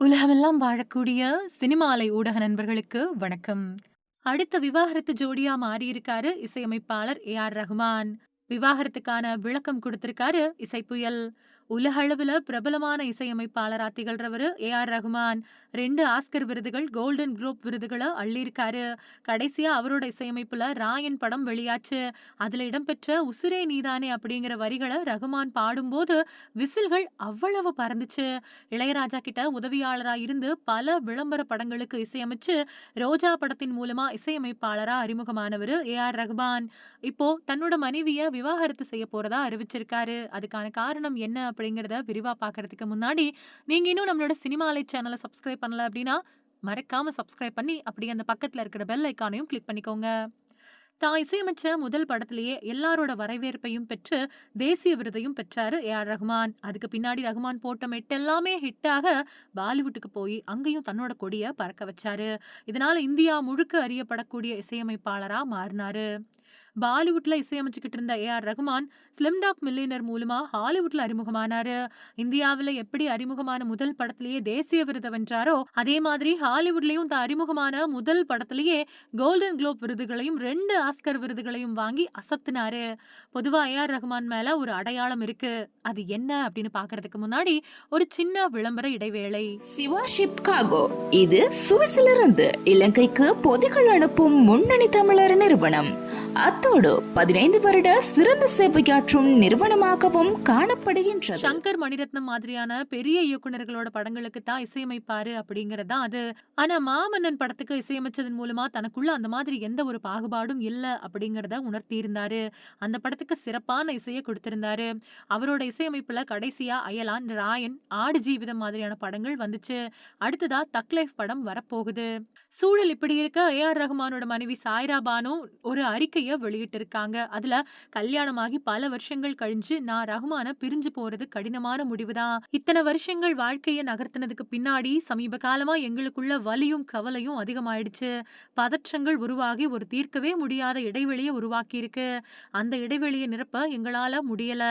உலகமெல்லாம் வாழக்கூடிய சினிமாலை ஊடக நண்பர்களுக்கு வணக்கம். அடுத்த விவாகரத்து ஜோடியா மாறியிருக்காரு இசையமைப்பாளர் ஏ. ஆர். ரஹ்மான். விவாகரத்துக்கான விளக்கம் கொடுத்திருக்காரு இசைப்புயல். புயல் உலகளவில் பிரபலமான இசையமைப்பாளராக திகழ்றவர் ஏ. ஆர். ரஹ்மான். ரெண்டு ஆஸ்கர் விருதுகள், கோல்டன் குரூப் விருதுகளை அள்ளியிருக்காரு. கடைசியா அவரோட இசையமைப்புல ராயன் படம் வெளியாச்சு. அதுல இடம்பெற்ற உசுரே நீதானே" அப்படிங்கிற வரிகளை ரஹ்மான் பாடும்போது விசில்கள் அவ்வளவு பறந்துச்சு. இளையராஜா கிட்ட உதவியாளராக இருந்து பல விளம்பர படங்களுக்கு இசையமைச்சு, ரோஜா படத்தின் மூலமா இசையமைப்பாளராக அறிமுகமானவர் ஏ. ஆர். ரஹ்மான். இப்போ தன்னோட மனைவியை விவாகரத்து செய்ய போறதா அறிவிச்சிருக்காரு. அதுக்கான காரணம் என்ன அப்படிங்கிறத விரிவாக பார்க்கறதுக்கு முன்னாடி, நீங்கள் இன்னும் நம்மளோட சினிமாலை சேனலை சப்ஸ்கிரைப் பண்ணல அப்படின்னா, மறக்காமல் சப்ஸ்கிரைப் பண்ணி, அப்படியே அந்த பக்கத்தில் இருக்கிற பெல் ஐக்கானையும் கிளிக் பண்ணிக்கோங்க. தான் இசையமைச்ச முதல் படத்திலேயே எல்லாரோட வரவேற்பையும் பெற்று, தேசிய விருதையும் பெற்றாரு ஏ. ஆர். ரஹ்மான். அதுக்கு பின்னாடி ரஹ்மான் போட்ட மெட்டெல்லாமே ஹிட்டாக, பாலிவுட்டுக்கு போய் அங்கேயும் தன்னோட கொடியை பறக்க வச்சாரு. இதனால இந்தியா முழுக்க அறியப்படக்கூடிய இசையமைப்பாளராக மாறினாரு. பாலிவுட்ல இசையமைச்சுக்கிட்டு இருந்த A. R. Rahman Slumdog millionaire மூலமா ஹாலிவுட்ல அறிமுகமானாரு. இந்தியாவில எப்படி அறிமுகமான முதல் படத்திலேயே தேசிய விருது வென்றாரோ, அதே மாதிரி ஹாலிவுட்லயும் தான் அறிமுகமான முதல் படத்திலேயே கோல்டன் குளோப் விருதுகளையும், ரெண்டு ஆஸ்கர் விருதுகளையும் வாங்கி அசத்துனாரு. பொதுவா ஏ. ஆர். ரகுமான் மேல ஒரு அடையாளம் இருக்கு. அது என்ன அப்படின்னு பார்க்கறதுக்கு முன்னாடி, ஒரு சின்ன விளம்பர இடைவேளை. சிவா ஷிப்காகோ இது சுவிஸிலிருந்து இலங்கைக்கு பொதிகள் அனுப்பும் முன்னணி தமிழர் நிறுவனம் அத்தோடு பதினைந்து வருட சிறந்த சேவையாற்றும் நிறுவனமாகவும் காணப்படுகின்றது சங்கர் மணிரத்னம் மாதிரியான பெரிய இயக்குனர்களோட படங்களுக்கு தான் இசையமைப்பாரு அப்படிங்கிறது தான் அது. ஆனா மாமன்னன் படத்துக்கு இசையமைச்சதன் மூலமா தனக்குள்ள அந்த மாதிரி எந்த ஒரு பாகுபாடும் இல்ல அப்படிங்கிறத உணர்த்தியிருந்தாரு. அந்த படத்துக்கு சிறப்பான இசையை கொடுத்திருந்தாரு. அவரோட இசையமைப்புல கடைசியா அயலான், ராயன், ஆடு ஜீவிதம் மாதிரியான படங்கள் வந்துச்சு. அடுத்ததா தக் லைஃப் படம் வரப்போகுது. சூழல் இப்படி இருக்க ஏ. ஆர். ரஹ்மானோட மனைவி சாய்ரா பானு ஒரு அறிக்கையை வெளியிட்டிருக்காங்க. அதுல கல்யாணமாகி பல வருஷங்கள் கழிஞ்சு நான் ரஹ்மான பிரிஞ்சு போறது கடினமான முடிவுதான். இத்தனை வருஷங்கள் வாழ்க்கையை நகர்த்தினதுக்கு பின்னாடி சமீப காலமா எங்களுக்குள்ள வலியும், கவலையும் அதிகமாயிடுச்சு. பதற்றங்கள் உருவாகி ஒரு தீர்க்கவே முடியாத இடைவெளிய உருவாக்கியிருக்கு. அந்த இடைவெளியை நிரப்ப எங்களால முடியல.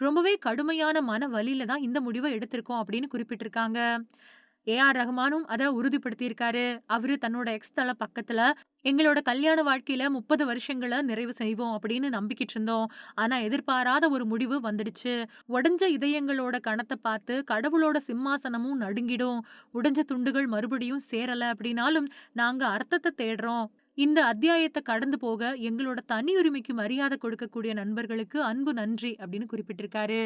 ரொம்பவே கடுமையான மன வலியில தான் இந்த முடிவை எடுத்திருக்கோம் அப்படின்னு குறிப்பிட்டிருக்காங்க. ஏ. ஆர். ரஹ்மானும் அத உறுதிப்படுத்தியிருக்காரு. அவரு தன்னோட எக்ஸ் தள பக்கத்துல, "எங்களோட கல்யாண வாழ்க்கையில 30 வருஷங்கள நிறைவு செய்வோம் அப்படின்னு நம்பிக்கிட்டு இருந்தோம். ஆனா எதிர்பாராத ஒரு முடிவு வந்துடுச்சு. உடஞ்ச இதயங்களோட கணத்த பார்த்து கடவுளோட சிம்மாசனமும் நடுங்கிடும். உடைஞ்ச துண்டுகள் மறுபடியும் சேரல அப்படின்னாலும், நாங்க அர்த்தத்தை தேடுறோம். இந்த அத்தியாயத்தை கடந்து போக எங்களோட தனி உரிமைக்கு மரியாதை கொடுக்கக்கூடிய நண்பர்களுக்கு அன்பு நன்றி" அப்படின்னு குறிப்பிட்டிருக்காரு.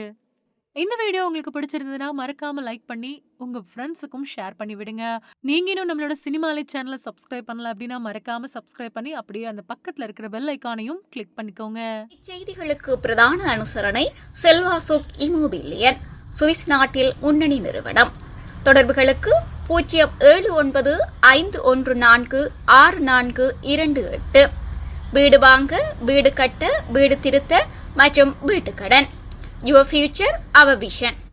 இந்த வீடியோ உங்களுக்கு பிடிச்சிருந்ததுன்னா, மறக்காம லைக் பண்ணி, உங்க ஃப்ரெண்ட்ஸுக்கும் ஷேர் பண்ணி விடுங்க. நீங்க இன்னும் நம்மளோட சினிமாலை சேனலை சப்ஸ்கிரைப் பண்ணல அப்படின்னா, மறக்காம சப்ஸ்கிரைப் பண்ணி, அப்படியே அந்த பக்கத்துல இருக்கிற பெல் ஐக்கானையும் கிளிக் பண்ணிக்கோங்க. இச்செய்திகளுக்கு பிரதான அனுசரணை செல்வா சுக் இமோபிலியன் சுவிஸ் நாட்டில் முன்னணி நிறுவனம் தொடர்புகளுக்கு பூஜ்ஜியம் ஏழு ஒன்பது ஐந்து ஒன்று நான்கு ஆறு நான்கு இரண்டு எட்டு வீடு வாங்க வீடு கட்ட வீடு திருத்த மற்றும் வீட்டுக்கடன் your future, our vision.